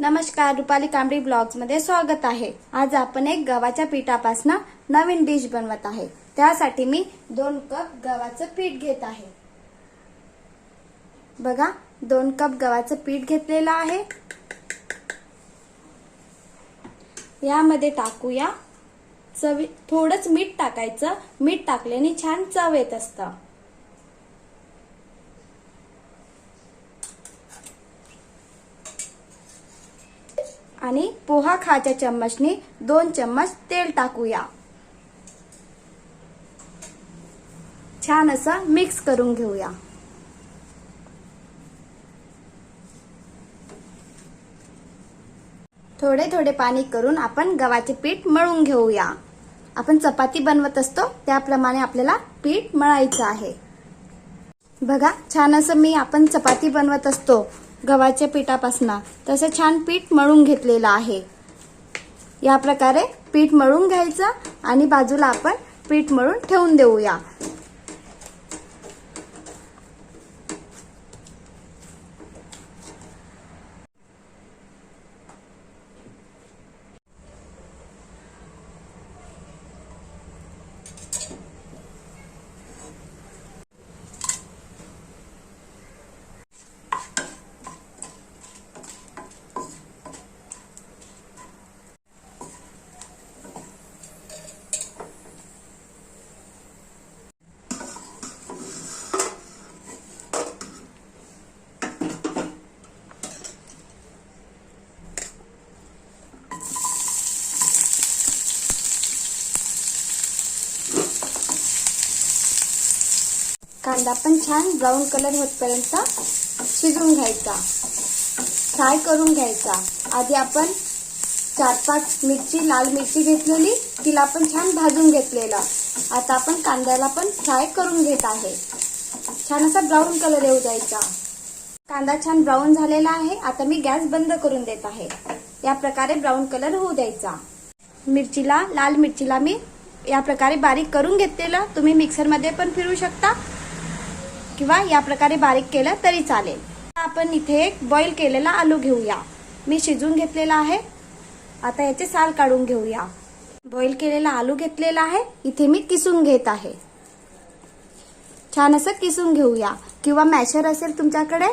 नमस्कार रुपाली कांबडी ब्लॉग्समध्ये स्वागत आहे. आज आपण एक गव्हाच्या पिठापासून नवीन डिश बनवत आहे. त्यासाठी मी दोन कप गव्हाचं पीठ घेत आहे. बघा दोन कप गव्हाचं पीठ घेतलेलं आहे. यामध्ये टाकूया चवी थोडंच मीठ टाकायचं. मीठ टाकल्याने छान चव येत असतं. आणि पोहा खाच्या चम्मचने दोन चम्मच तेल टाकूया. छान असं मिक्स करून घेऊया. थोडे थोडे पाणी करून आपण गव्हाचे पीठ मळून घेऊया. आपण चपाती बनवत असतो त्याप्रमाणे आपल्याला पीठ मळायचं आहे. बघा छान असं मी आपण चपाती बनवत असतो. गव्हाच्या पिठापासून. तसं छान पीठ मळून घेतलेलं आहे. या प्रकारे पीठ मळून घ्यायचं आणि बाजूला आपण पीठ मळून ठेवून देऊया. कांदा पण छान ब्राऊन कलर होतपर्यंत शिजवून घ्यायचा. फ्राय करून घ्यायचा. आधी आपण चार पाच मिरची लाल मिरची घेतलेली तिला पण छान भाजून घेतलेलं. आता आपण कांद्याला पण फ्राय करून घेत आहे. छान असा ब्राऊन कलर येऊ द्यायचा. कांदा छान ब्राऊन झालेला आहे. आता मी गॅस बंद करून देत आहे. या प्रकारे ब्राऊन कलर होऊ द्यायचा. मिरचीला लाल मिरचीला मी या प्रकारे बारीक करून घेतलेलं. तुम्ही मिक्सरमध्ये पण फिरू शकता. किंवा या प्रकारे बारीक केलं तरी चालेल. आपण इथे एक बॉईल केलेला आलू घेऊया. मी शिजून घेतलेला आहे. आता याचे साल काढून घेऊया. बॉईल केलेला आलू घेतलेला आहे. इथे मी किसून घेत आहे. छान असं किसून घेऊया. किंवा मॅशर असेल तुमच्याकडे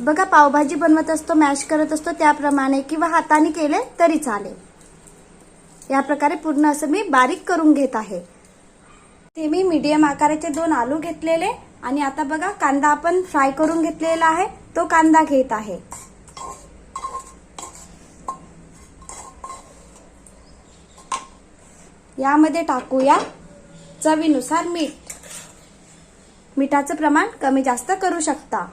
बघा पावभाजी बनवत असतो मॅश करत असतो त्याप्रमाणे किंवा हाताने केले तरी चालेल. या प्रकारे पूर्ण असं मी बारीक करून घेत आहे. ते मी मीडियम आकाराचे दोन आलू घेतलेले. आणि आता बघा कांदा आपण फ्राय करून घेतलेला आहे. तो कांदा घेत आहे. यामध्ये टाकूया चवीनुसार मीठ. मिठाचं प्रमाण कमी जास्त करू शकता.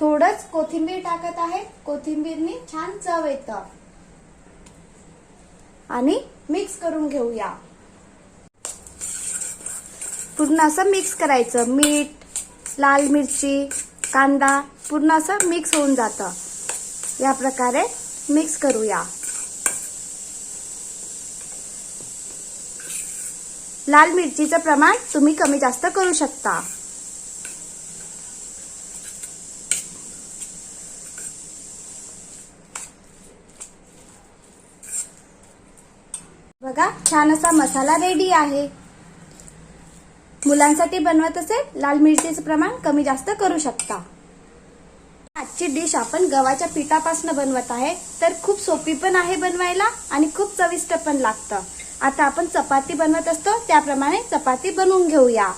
थोडंच कोथिंबीर टाकत आहे. कोथिंबीरनी छान चव येतं. आणि मिक्स करून घेऊया. पूर्ण असं मिक्स करायचं. मीठ लाल मिरची कांदा पूर्ण असं मिक्स होऊन जातं. या प्रकारे मिक्स करूया. लाल मिरचीचं प्रमाण तुम्ही कमी जास्त करू शकता. बघा छान असा मसाला रेडी आहे. मुलांसाठी बनवत असेल लाल मिरचीचं प्रमाण कमी जास्त करू शकता. आजची डिश आपण गव्हाच्या पिठापासून बनवत आहे. तर खूप सोपी पण आहे बनवायला आणि खूप चविष्ट पण लागतं. आता आपण चपाती बनवत असतो त्याप्रमाणे चपाती बनवून घेऊया.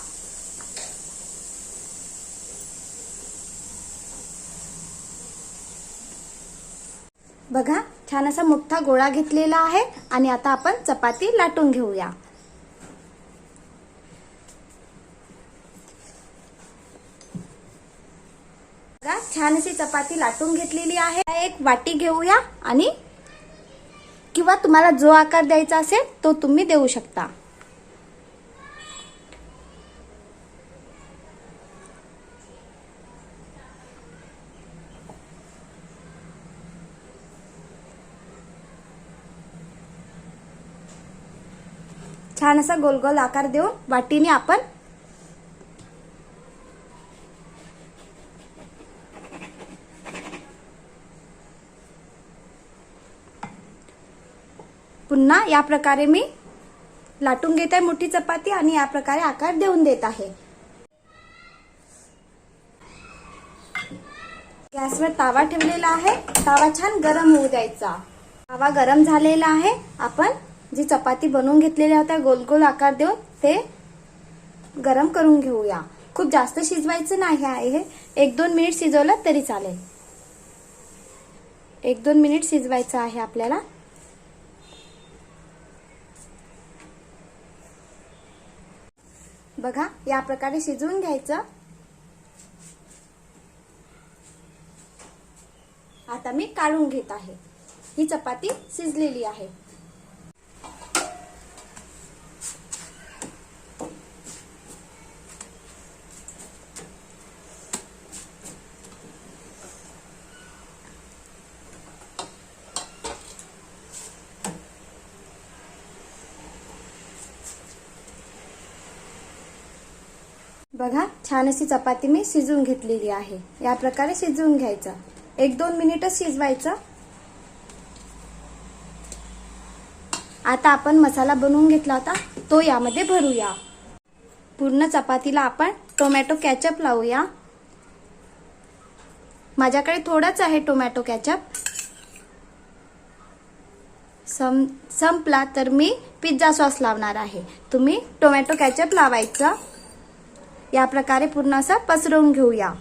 बघा छान असा मोठा गोळा घेतलेला आहे आणि आता आपण चपाती लाटून घेऊया. छान अशी चपाती लाटून घेतलेली आहे. एक वाटी घेऊया आणि किंवा तुम्हाला जो आकार द्यायचा असेल तो तुम्ही देऊ शकता. छान असा गोल गोल आकार देऊन वाटीने आपण या प्रकारे मी लाटून घेत आहे मोठी चपाती आणि या प्रकारे आकार देऊन देत आहे. गॅसवर तावा ठेवलेला आहे. तावा छान गरम होऊ द्यायचा. तावा गरम झालेला आहे. आपण जी चपाती बनवून घेतलेल्या होत्या गोल गोल आकार देऊन ते गरम करून घेऊया. खूप जास्त शिजवायचं नाही आहे एक दोन मिनिट शिजवलं तरी चालेल. एक दोन मिनिट शिजवायचं आहे आपल्याला. बघा या प्रकारे शिजवून घ्यायचं. आता मी काढून घेत आहे. ही चपाती शिजलेली आहे. बघा छान अशी चपाती मी शिजवून घेतलेली आहे. या प्रकारे शिजवून घ्यायचं. एक दोन मिनिटच शिजवायचं. आता आपण मसाला बनवून घेतला होता तो यामध्ये भरूया. पूर्ण चपातीला आपण टोमॅटो कॅचअप लावूया. माझ्याकडे थोडाच आहे टोमॅटो कॅचअप. सम संपला तर मी पिझ्झा सॉस लावणार आहे. तुम्ही टोमॅटो कॅचअप लावायचं. या प्रकारे पूर्ण असं पसरवून घेऊया.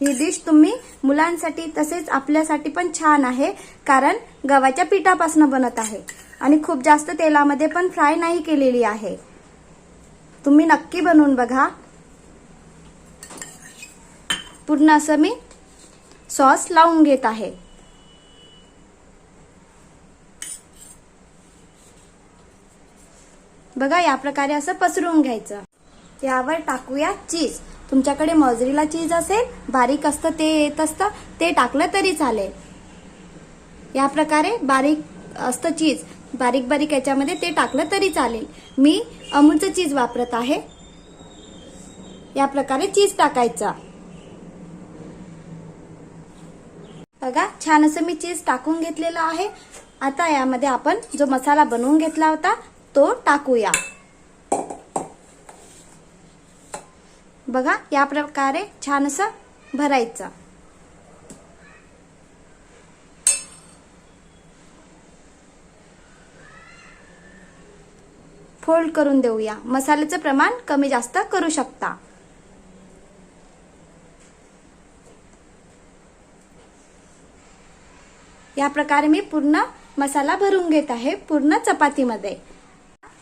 ही डिश तुम्ही मुलांसाठी तसेच आपल्यासाठी पण छान आहे कारण गव्हाच्या पिठापासून बनत आहे आणि खूप जास्त तेलामध्ये पण फ्राय नाही केलेली आहे. तुम्ही नक्की बनवून बघा. पूर्ण असं मी सॉस लावून घेत आहे. बघा या प्रकारे असं पसरवून घ्यायचं. यावर टाकूया चीज. तुमच्याकडे मॉझरीला चीज असेल बारीक असतं ते येत असतं ते टाकलं तरी चालेल. या प्रकारे बारीक असतं चीज. बारीक बारीक याच्यामध्ये ते टाकलं तरी चालेल. मी अमूलचं चीज वापरत आहे. या प्रकारे चीज टाकायचा. बघा छान असं मी चीज टाकून घेतलेलं आहे. आता यामध्ये आपण जो मसाला बनवून घेतला होता तो टाकूया. बघा या प्रकारे छान असं भरायचं. फोल्ड करून देऊया. मसाल्याचं प्रमाण कमी जास्त करू शकता. या प्रकारे मी पूर्ण मसाला भरून घेत आहे पूर्ण चपातीमध्ये.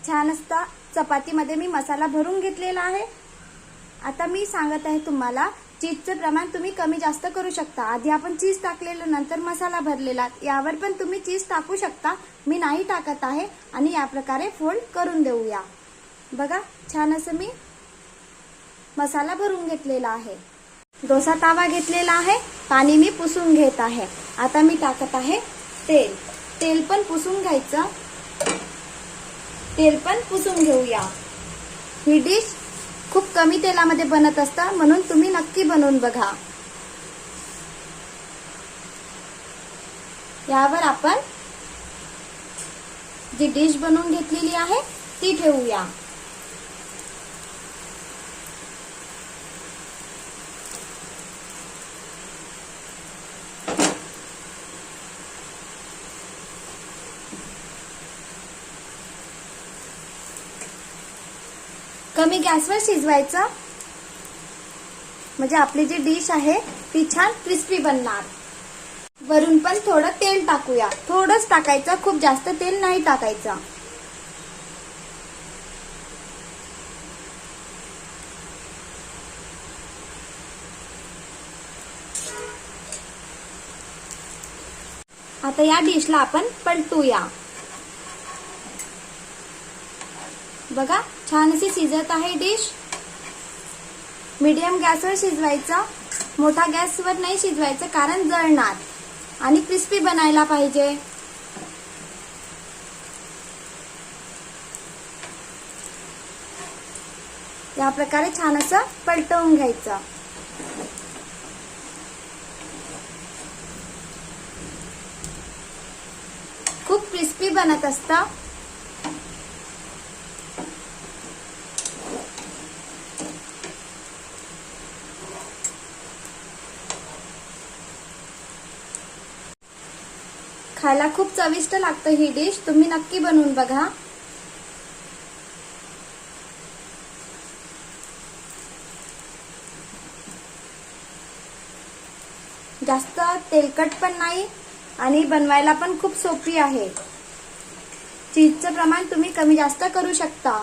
छान असता. चपातीमध्ये मी मसाला भरून घेतलेला आहे. आता मी सांगत आहे तुम्हाला चीजचं प्रमाण तुम्ही कमी जास्त करू शकता. आधी आपण चीज टाकलेलं नंतर मसाला भरलेला. यावर पण तुम्ही चीज टाकू शकता. मी नाही टाकत आहे आणि या प्रकारे फोल्ड करून देऊया. बघा छान असं मी मसाला भरून घेतलेला आहे. डोसा तावा घेतलेला आहे. पाणी मी पुसून घेत आहे. आता मी टाकत आहे तेल. तेल पण पुसून घ्यायचं. तेल पण पुसून घेऊया. ही डिश खूप कमी तेलामध्ये बनत असतं म्हणून तुम्ही नक्की बनवून बघा. यावर आपण जी डिश बनवून घेतलेली आहे ती ठेवूया. कमी गॅसवर शिजवायचं. म्हणजे आपली जी डिश आहे ती छान क्रिस्पी बनणार. वरून पण थोडं तेल टाकूया. थोडंच टाकायचं खूप जास्त तेल नाही टाकायचं. आता या डिशला आपण पलटूया. बघा छान अशी शिजत आहे डिश. मीडियम गॅसवर शिजवायचं. मोठा गॅसवर नाही शिजवायचं कारण जळणार. आणि क्रिस्पी बनायला पाहिजे. या प्रकारे छान असं पलटवून घ्यायचं. खूप क्रिस्पी बनत असतं. खायला खूप चविष्ट लागतं ही डिश. तुम्ही नक्की बनवून बघा. जास्त तेलकट पण नाही आणि बनवायला पण खूप सोपी आहे. चीजचं प्रमाण तुम्ही कमी जास्त करू शकता.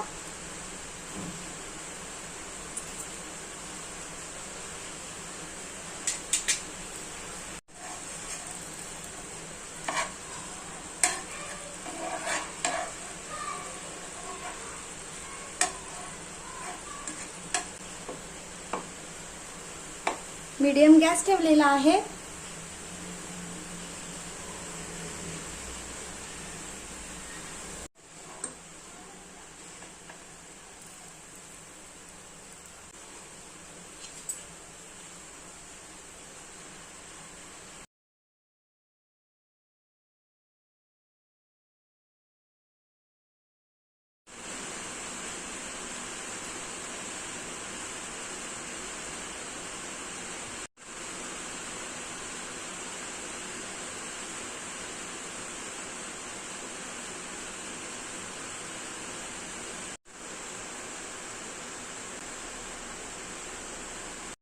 मीडियम गॅस ठेवलेला आहे.